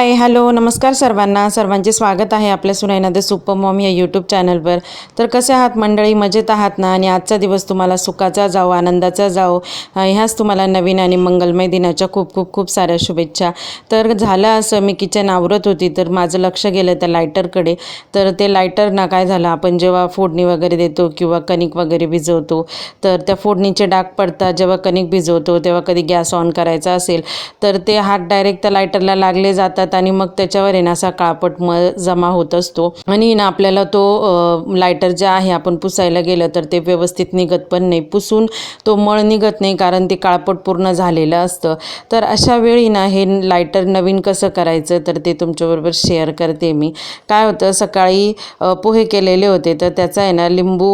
Hi hello नमस्कार सर्वांना. सर्वांचे स्वागत आहे आपल्या सुनाईना द सुपर मॉम या यूट्यूब चॅनलवर तर कसे आहात मंडळी? मजेत आहात ना? आणि आजचा दिवस तुम्हाला सुखाचा जाओ आनंदाचा जाओ ह्याच तुम्हाला नवीन आणि मंगलमय दिनाच्या खूप खूप खूप साऱ्या शुभेच्छा. तर झालं असं मी किचन आवरत होती तर माझं लक्ष गेलं त्या लायटरकडे तर ते लायटर ना काय झालं आपण जेव्हा फोडणी वगैरे देतो किंवा कणिक वगैरे भिजवतो तर त्या फोडणीचे डाग पडतात. जेव्हा कणिक भिजवतो तेव्हा कधी गॅस ऑन करायचा असेल तर ते हात डायरेक्ट त्या लायटरला लागले जातात. आणि मग त्याच्यावर आहे ना असा काळपट मळ जमा होत असतो. आणि ना आपल्याला तो लायटर जे आहे आपण पुसायला गेलं तर ते व्यवस्थित निघत पण नाही. पुसून तो मळ निघत नाही कारण ते काळपट पूर्ण झालेलं असतं. तर अशा वेळी ना हे लायटर नवीन कसं करायचं तर ते तुमच्याबरोबर शेअर करते मी. काय होतं सकाळी पोहे केलेले होते तर त्याचा आहे ना लिंबू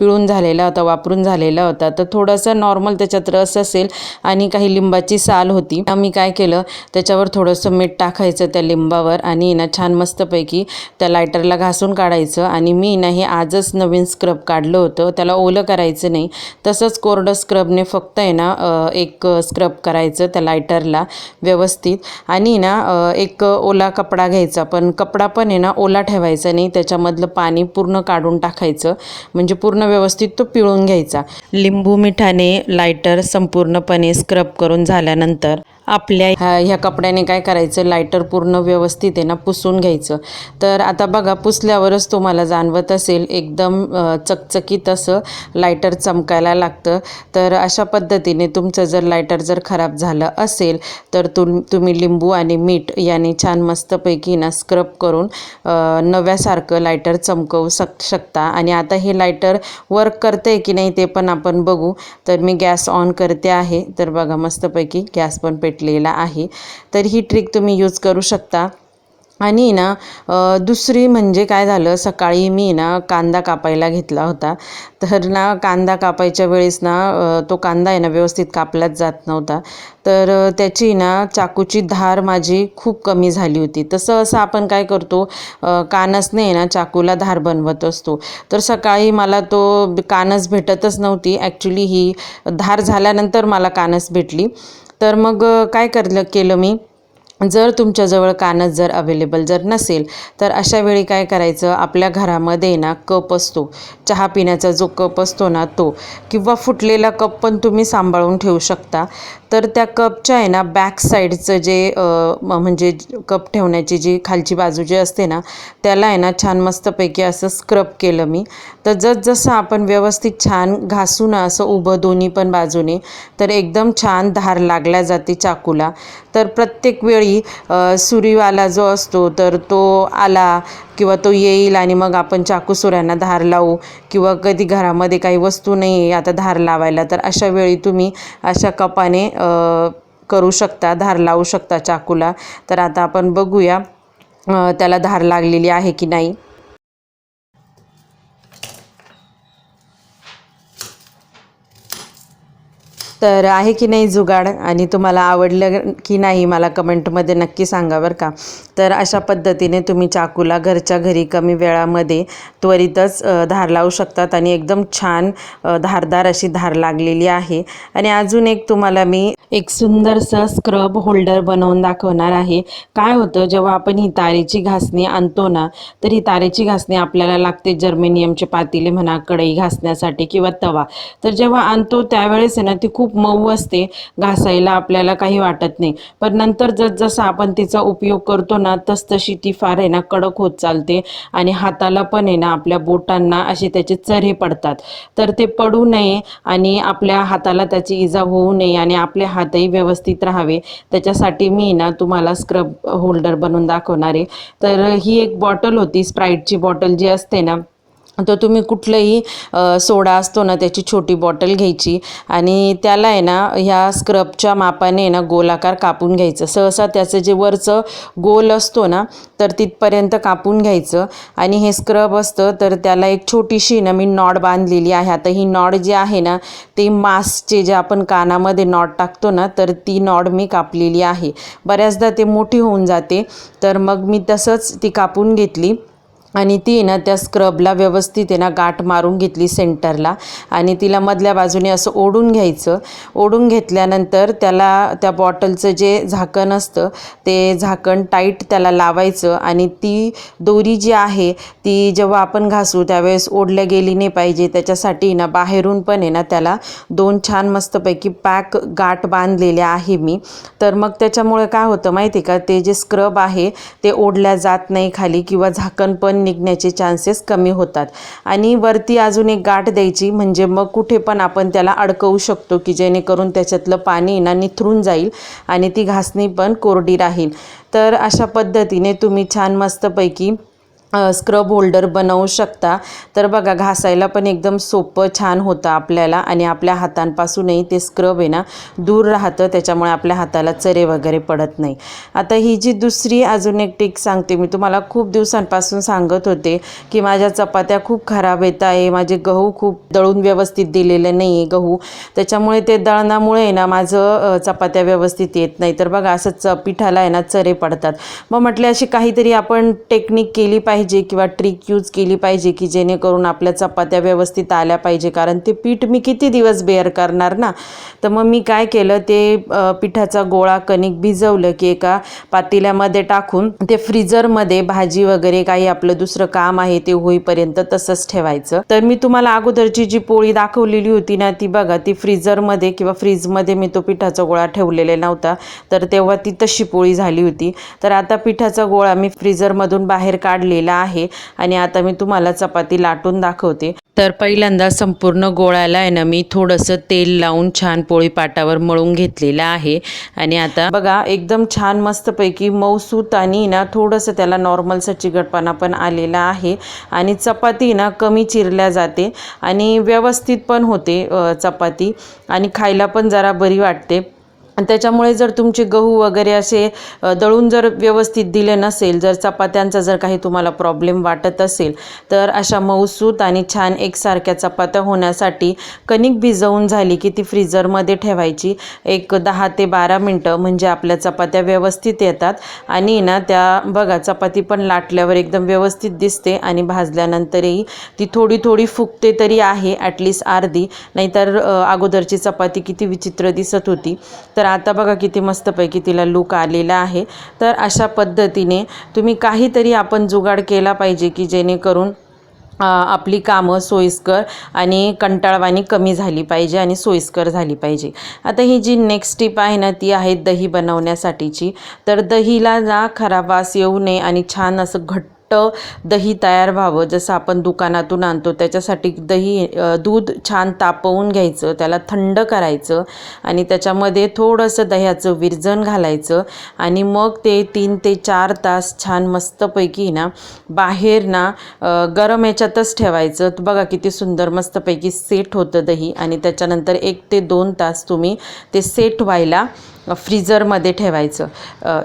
पिळून झालेला होता वापरून झालेला होता. तर थोडंसं नॉर्मल त्याच्यात रस असेल आणि काही लिंबाची साल होती. आम्ही काय केलं त्याच्यावर थोडंसं मीठ टाकायचं. त्या लिंबावर आणि ना छान मस्तपैकी त्या लायटरला घासून काढायचं. आणि मी ना हे आजच नवीन स्क्रब काढलं होतं. त्याला ओलं करायचं नाही. तसंच कोरडं स्क्रबने फक्त आहे ना एक स्क्रब करायचं त्या लायटरला व्यवस्थित. आणि ना एक ओला कपडा घ्यायचा. पण कपडा पण आहे ना ओला ठेवायचा नाही. त्याच्यामधलं पाणी पूर्ण काढून टाकायचं. म्हणजे पूर्ण व्यवस्थित तो पिळून घ्यायचा. लिंबू मिठाने लायटर संपूर्णपणे स्क्रब करून झाल्यानंतर आपल्या ह्या कपड्याने काय करायचं? लायटर पूर्ण व्यवस्थित आहे ना पुसून घ्यायचं. तर आता बघा पुसल्यावरच तुम्हाला जाणवत असेल एकदम चकचकीत असं लायटर चमकायला लागतं. तर अशा पद्धतीने तुमचं जर लायटर जर खराब झालं असेल तर तुम तुम्ही लिंबू आणि मीठ याने छान मस्तपैकी ना स्क्रब करून नव्यासारखं लायटर चमकवू शक शकता. आणि आता हे लायटर वर्क करते की नाही ते पण आपण बघू. तर मी गॅस ऑन करते आहे. तर बघा मस्तपैकी गॅस पण पेट भेटलेला आहे. तर ही ट्रिक तुम्ही यूज करू शकता. आणि ना दुसरी म्हणजे काय झालं सकाळी मी ना कांदा कापायला घेतला होता. तर ना कांदा कापायच्या वेळेस ना तो कांदा आहे ना व्यवस्थित कापलाच जात नव्हता. तर त्याची ना चाकूची धार माझी खूप कमी झाली होती. तसं असं आपण काय करतो कानसने आहे ना चाकूला धार बनवत असतो. तर सकाळी मला तो कानस भेटतच नव्हती. ॲक्च्युली ही धार झाल्यानंतर मला कानस भेटली. तर मग काय करलं केलं मी? जर तुमच्याजवळ कानच जर अवेलेबल जर नसेल तर अशा वेळी काय करायचं? आपल्या घरामध्ये ना कप असतो. चहा पिण्याचा जो कप असतो ना तो. किंवा फुटलेला कप पण तुम्ही सांभाळून ठेवू शकता. तर त्या कपच्या आहे ना बॅक साईडचं जे म- म्हणजे कप ठेवण्याची जी खालची बाजू जी असते ना त्याला आहे ना छान मस्तपैकी असं स्क्रब केलं मी. तर जसजसं आपण व्यवस्थित छान घासू ना असं उभं दोन्ही पण बाजूने तर एकदम छान धार लागल्या जाते चाकूला. तर प्रत्येक वेळी सुरीवाला जो असतो तर तो आला किंवा तो येईल आणि मग आपण चाकू सुऱ्यांना धार लावू किंवा कधी घरामध्ये काही वस्तू नाही आहे आता धार लावायला तर अशा वेळी तुम्ही अशा कपाने करू शकता धार लावू शकता चाकूला. तर आता आपण बघूया त्याला धार लागलेली आहे की नाही. तर आहे की नाही जुगाड? आणि तुम्हाला आवडलं की नाही मला कमेंटमध्ये नक्की सांगा बरं का. तर अशा पद्धतीने तुम्ही चाकूला घरच्या घरी कमी वेळामध्ये त्वरितच धार लावू शकतात आणि एकदम छान धारदार अशी धार लागलेली आहे. आणि अजून एक तुम्हाला मी एक सुंदरसं स्क्रब होल्डर बनवून दाखवणार आहे. काय होतं जेव्हा आपण ही तारेची घासणी आणतो ना तर ही तारेची घासणी आपल्याला लागते जर्मेनियमचे पातेले म्हणा कढई घासण्यासाठी किंवा तवा. तर जेव्हा आणतो त्यावेळेस आहे ना ती खूप मऊ असते घासायला आपल्याला काही वाटत नाही. पण नंतर जसजसा आपण तिचा उपयोग करतो ना तसतशी ती फार आहे ना कडक होत चालते आणि हाताला पण आहे ना आपल्या बोटांना असे त्याचे चरे पडतात. तर ते पडू नये आणि आपल्या हाताला त्याची इजा होऊ नये आणि आपले हातही व्यवस्थित राहावे. त्याच्यासाठी मी ना तुम्हाला स्क्रब होल्डर बनवून दाखवणार आहे. तर ही एक बॉटल होती स्प्राईटची बॉटल जी असते ना तर तुम्ही कुठलंही सोडा असतो ना त्याची छोटी बॉटल घ्यायची आणि त्याला आहे ना ह्या स्क्रबच्या मापाने आहे ना गोलाकार कापून घ्यायचं. सहसा त्याचं जे वरचं गोल असतो ना तर तिथपर्यंत कापून घ्यायचं आणि हे स्क्रब असतं तर त्याला एक छोटीशी ना मी नॉड बांधलेली आहे. आता ही नॉड जी आहे ना ते मास्कचे जे आपण कानामध्ये नॉड टाकतो ना तर ती नॉड मी कापलेली आहे. बऱ्याचदा ते मोठी होऊन जाते तर मग मी तसंच ती कापून घेतली. आणि ती आहे ना त्या स्क्रबला व्यवस्थित आहे ना गाठ मारून घेतली सेंटरला आणि तिला मधल्या बाजूने असं ओढून घ्यायचं. ओढून घेतल्यानंतर त्याला त्या बॉटलचं जे झाकण असतं ते झाकण टाईट त्याला लावायचं. आणि ती दोरी जी आहे ती जेव्हा आपण घासू त्यावेळेस ओढल्या गेली नाही पाहिजे. त्याच्यासाठी ना बाहेरून पण आहे ना त्याला दोन छान मस्तपैकी पॅक गाठ बांधलेल्या आहे मी. तर मग त्याच्यामुळे काय होतं माहिती आहे का? ते जे स्क्रब आहे ते ओढल्या जात नाही खाली किंवा झाकण पण निघण्याचे चान्सेस कमी होतात. आणि वरती अजून एक गाठ द्यायची म्हणजे मग कुठे पण आपण त्याला अडकवू शकतो की जेणेकरून त्याच्यातलं पाणी ना निथरून जाईल आणि ती घासणी पण कोरडी राहील. तर अशा पद्धतीने तुम्ही छान मस्तपैकी स्क्रब होल्डर बनवू शकता. तर बघा घासायला पण एकदम सोपं छान होतं आपल्याला आणि आपल्या हातांपासूनही ते स्क्रब आहे ना दूर राहतं. त्याच्यामुळे आपल्या हाताला चरे वगैरे पडत नाही. आता ही जी दुसरी अजून एक टिक सांगते मी. तुम्हाला खूप दिवसांपासून सांगत होते की माझ्या चपात्या खूप खराब येत आहे. माझे गहू खूप दळून व्यवस्थित दिलेले नाही आहे गहू. त्याच्यामुळे ते दळणामुळे आहे ना माझं चपात्या व्यवस्थित येत नाही. तर बघा असं च पिठाला आहे ना चरे पडतात. मग म्हटले अशी काहीतरी आपण टेक्निक केली पाहिजे. पाहिजे किंवा ट्रिक यूज केली पाहिजे की जेणेकरून आपल्या चपात्या व्यवस्थित आल्या पाहिजे. कारण ते पीठ मी किती दिवस बेअर करणार ना? तर मग मी काय केलं ते पिठाचा गोळा कणिक भिजवलं की एका पातेल्यामध्ये टाकून ते फ्रीजरमध्ये भाजी वगैरे काही आपलं दुसरं काम आहे ते होईपर्यंत तसंच ठेवायचं. तर मी तुम्हाला अगोदरची जी पोळी दाखवलेली होती ना ती बघा ती फ्रीजरमध्ये किंवा फ्रीजमध्ये मी तो पिठाचा गोळा ठेवलेला नव्हता. तर तेव्हा ती तशी पोळी झाली होती. तर आता पिठाचा गोळा मी फ्रीजरमधून बाहेर काढलेला आहे. आणि आता मी तुम्हाला चपाती लाटून दाखवते. तर पहिल्यांदा संपूर्ण गोळ्याला आहे ना मी थोडंसं तेल लावून छान पोळी पाटावर मळून घेतलेलं आहे. आणि आता बघा एकदम छान मस्तपैकी मऊसूत आणि ना थोडंसं त्याला नॉर्मलचा चिकटपणा पण आलेला आहे. आणि चपाती ना कमी चिरल्या जाते आणि व्यवस्थित पण होते चपाती. आणि खायला पण जरा बरी वाटते. आणि त्याच्यामुळे जर तुमचे गहू वगैरे असे दळून जर व्यवस्थित दिले नसेल जर चपात्यांचा जर काही तुम्हाला प्रॉब्लेम वाटत असेल तर अशा मऊसूत आणि छान एकसारख्या चपात्या होण्यासाठी कणिक भिजवून झाली की ती फ्रीजरमध्ये ठेवायची. एक दहा ते बारा मिनटं म्हणजे आपल्या चपात्या व्यवस्थित येतात. आणि ना त्या बघा चपाती पण लाटल्यावर एकदम व्यवस्थित दिसते आणि भाजल्यानंतरही ती थोडी थोडी फुगते तरी आहे ॲटलिस्ट अर्धी. नाहीतर अगोदरची चपाती किती विचित्र दिसत होती. तर आता बघा किती मस्तपैकी तिला लूक आलेला आहे. तर अशा पद्धतीने तुम्ही काहीतरी आपण जुगाड केला पाहिजे की जेणेकरून आपली कामं सोयीस्कर आणि कंटाळवाणी कमी झाली पाहिजे आणि सोयीस्कर झाली पाहिजे. आता ही जी नेक्स्ट टिप आहे ना ती आहे दही बनवण्यासाठीची. तर दहीला ना खराब वास येऊ नये आणि छान असं घट्ट दही तयार व्हावं. जसं आपण दुकानातून आणतो त्याच्यासाठी दही दूध छान तापवून घ्यायचं त्याला थंड करायचं आणि त्याच्यामध्ये थोडंसं दह्याचं विरजण घालायचं आणि मग ते तीन ते चार तास छान मस्तपैकी ना बाहेर ना गरम याच्यातच ठेवायचं. बघा किती सुंदर मस्तपैकी सेट होतं दही आणि त्याच्यानंतर एक ते दोन तास तुम्ही ते सेट व्हायला फ्रीजरमध्ये ठेवायचं.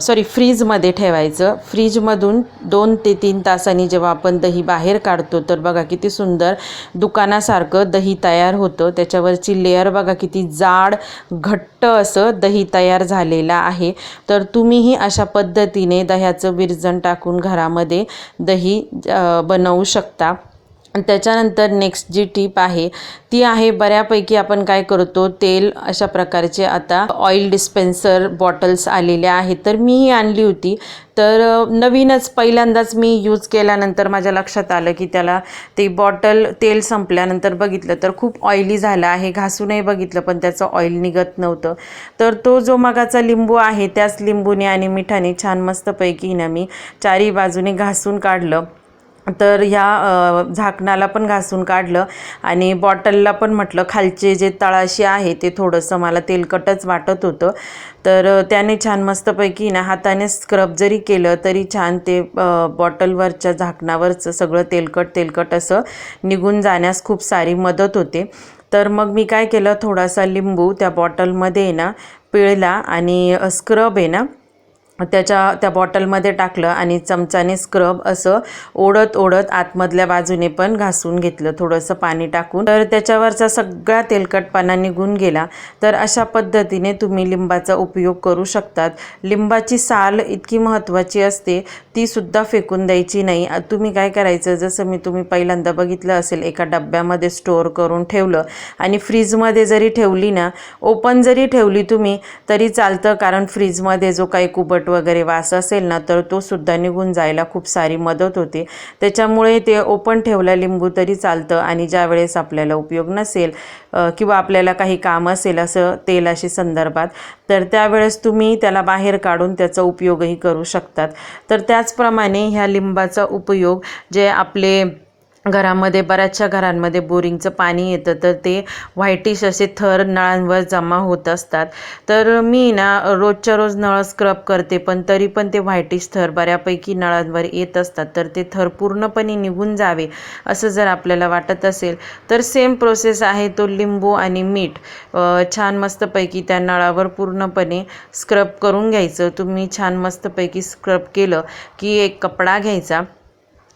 सॉरी फ्रीजमध्ये ठेवायचं. फ्रीजमधून दोन ते तीन तासांनी जेव्हा आपण दही बाहेर काढतो तर बघा किती सुंदर दुकानासारखं दही तयार होतं. त्याच्यावरची लेअर बघा किती जाड घट्ट असं दही तयार झालेलं आहे. तर तुम्हीही अशा पद्धतीने दह्याचं विरजण टाकून घरामध्ये दही बनवू शकता. त्याच्यानंतर नेक्स्ट जी टीप आहे ती आहे बऱ्यापैकी आपण काय करतो तेल अशा प्रकारचे आता ऑइल डिस्पेन्सर बॉटल्स आलेल्या आहेत. तर मीही आणली होती. तर नवीनच पहिल्यांदाच मी यूज केल्यानंतर माझ्या लक्षात आलं की त्याला ते बॉटल तेल संपल्यानंतर बघितलं तर खूप ऑइली झालं आहे. घासूनही बघितलं पण त्याचं ऑइल निघत नव्हतं. तर तो जो मगाचा लिंबू आहे त्याच लिंबूने आणि मिठाने छान मस्तपैकी ना मी चारी बाजूने घासून काढलं. तर ह्या झाकणाला पण घासून काढलं आणि बॉटलला पण म्हटलं खालचे जे तळाशी आहे ते थोडंसं मला तेलकटच वाटत होतं. तर त्याने छान मस्तपैकी ना हाताने स्क्रब जरी केलं तरी छान ते बॉटलवरच्या झाकणावरचं सगळं तेलकट तेलकट असं निघून जाण्यास खूप सारी मदत होते. तर मग मी काय केलं थोडासा लिंबू त्या बॉटलमध्ये ना पिळला आणि स्क्रब आहे ना त्याच्या त्या बॉटलमध्ये टाकलं आणि चमचाने स्क्रब असं ओढत ओढत आतमधल्या बाजूने पण घासून घेतलं थोडंसं पाणी टाकून. तर त्याच्यावरचा सगळा तेलकटपणा निघून गेला. तर अशा पद्धतीने तुम्ही लिंबाचा उपयोग करू शकतात. लिंबाची साल इतकी महत्त्वाची असते ती सुद्धा फेकून द्यायची नाही. तुम्ही काय करायचं? जसं मी तुम्ही पहिल्यांदा बघितलं असेल एका डब्यामध्ये स्टोअर करून ठेवलं आणि फ्रीजमध्ये जरी ठेवली ना ओपन जरी ठेवली तुम्ही तरी चालतं. कारण फ्रीजमध्ये जो काही कुबट वगैरे वास असेल ना तर तो सुद्धा निघून जायला खूप सारी मदत होते. त्याच्यामुळे ते ओपन ठेवलं लिंबू तरी चालतं आणि ज्या वेळेस आपल्याला उपयोग नसेल किंवा आपल्याला काही काम असेल असं तेलाशी संदर्भात तर त्यावेळेस तुम्ही त्याला बाहेर काढून त्याचा उपयोगही करू शकतात. तर त्याचप्रमाणे ह्या लिंबाचा उपयोग जे आपले घरामध्ये बऱ्याचशा घरांमध्ये बोरिंगचं पाणी येतं तर ते व्हाईटिश असे थर नळांवर जमा होत असतात. तर मी ना रोजच्या रोज नळ स्क्रब करते पण तरी पण ते व्हाईटिश थर बऱ्यापैकी नळांवर येत असतात तर ते थर पूर्णपणे निघून जावे असं जर आपल्याला वाटत असेल. तर सेम प्रोसेस आहे तो लिंबू आणि मीठ. छान मस्तपैकी त्या नळावर पूर्णपणे स्क्रब करून घ्यायचं. तुम्ही छान मस्तपैकी स्क्रब केलं की एक कपडा घ्यायचा.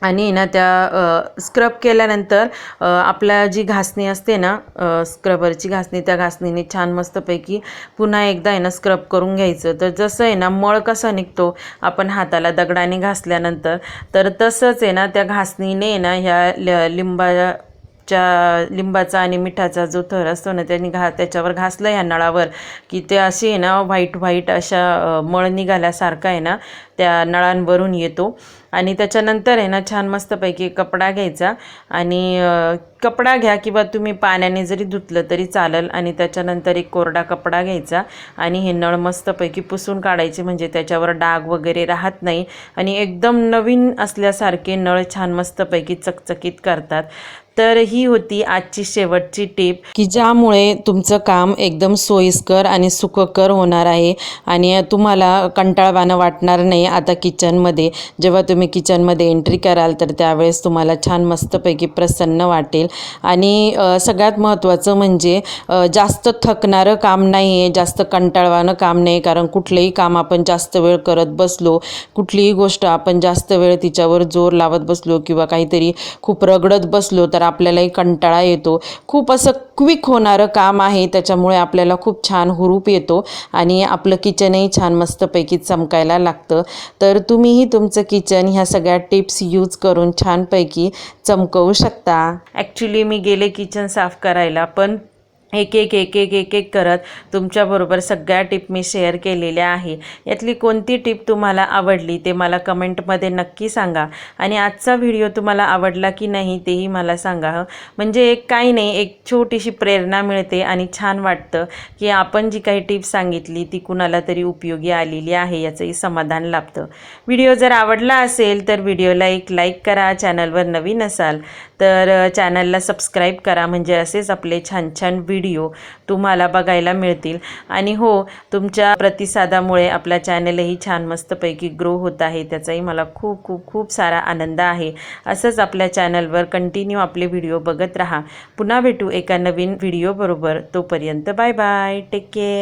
आणि ना त्या स्क्रब केल्यानंतर आपल्या जी घासणी असते ना स्क्रबरची घासणी त्या घासणीने छान मस्तपैकी पुन्हा एकदा आहे ना स्क्रब करून घ्यायचं. तर जसं आहे ना मळ कसा निघतो आपण हाताला दगडाने घासल्यानंतर तर तसंच आहे ना त्या घासणीने आहे ना ह्या ल लिंबाच्या लिंबाचा आणि मिठाचा जो थर असतो ना त्यांनी घा त्याच्यावर घासलं ह्या नळावर की ते असे आहे ना व्हाईट व्हाईट अशा मळ निघाल्यासारखा आहे ना त्या नळांवरून येतो. आणि त्याच्यानंतर आहे ना छान मस्तपैकी कपडा घ्यायचा. आणि कपडा घ्या किंवा तुम्ही पाण्याने जरी धुतलं तरी चालेल. आणि त्याच्यानंतर एक कोरडा कपडा घ्यायचा. आणि हे नळ मस्तपैकी पुसून काढायचे. म्हणजे त्याच्यावर डाग वगैरे राहत नाही. आणि एकदम नवीन असल्यासारखे नळ छान मस्तपैकी चकचकीत करतात. तर ही होती आजची शेवटची टिप. की ज्यामुळे तुमचं काम एकदम सोयीस्कर आणि सुखकर होणार आहे आणि तुम्हाला कंटाळवाणं वाटणार नाही आता किचनमध्ये. जेव्हा तुम्ही किचनमध्ये एंट्री कराल तर त्यावेळेस तुम्हाला छान मस्तपैकी प्रसन्न वाटेल. आणि सगळ्यात महत्त्वाचं म्हणजे जास्त थकणारं काम नाही आहे जास्त कंटाळवाणं काम नाही कारण कुठलंही काम आपण जास्त वेळ करत बसलो कुठलीही गोष्ट आपण जास्त वेळ तिच्यावर जोर लावत बसलो किंवा काहीतरी खूप रगडत बसलो तर आपल्यालाही कंटाळा येतो. खूप असं क्विक होणारं काम आहे त्याच्यामुळे आपल्याला खूप छान हुरूप येतो आणि आपलं किचनही छान मस्तपैकी चमकायला लागतं. तर तुम्हीही तुमचं किचन ह्या सगळ्या टिप्स यूज करून छानपैकी चमकवू शकता. ॲक्च्युली मी गेले किचन साफ करायला पण एक एक एक एक एक एक करत तुमच्याबरोबर सगळ्या टिप मी शेअर केलेल्या आहे. यातली कोणती टिप तुम्हाला आवडली ते मला कमेंटमध्ये नक्की सांगा. आणि आजचा व्हिडिओ तुम्हाला आवडला की नाही तेही मला सांगा. म्हणजे एक काही नाही एक छोटीशी प्रेरणा मिळते आणि छान वाटतं की आपण जी काही टिप सांगितली ती कुणाला तरी उपयोगी आलेली आहे याचंही समाधान लाभतं. व्हिडिओ जर आवडला असेल तर व्हिडिओला एक लाईक करा चॅनलवर नवीन असाल तर चॅनलला सबस्क्राईब करा. म्हणजे असेच आपले छान छान व्हिडिओ तुम्हाला बघायला मिळतील. आणि हो तुमच्या प्रतिसादामुळे आपला चॅनलही छान मस्तपैकी ग्रो होत आहे. त्याचाही मला खूप खूप खूप सारा आनंद आहे. असंच आपल्या चॅनलवर कंटिन्यू आपले व्हिडिओ बघत राहा. पुन्हा भेटू एका नवीन व्हिडिओबरोबर. तोपर्यंत बाय बाय. Take care.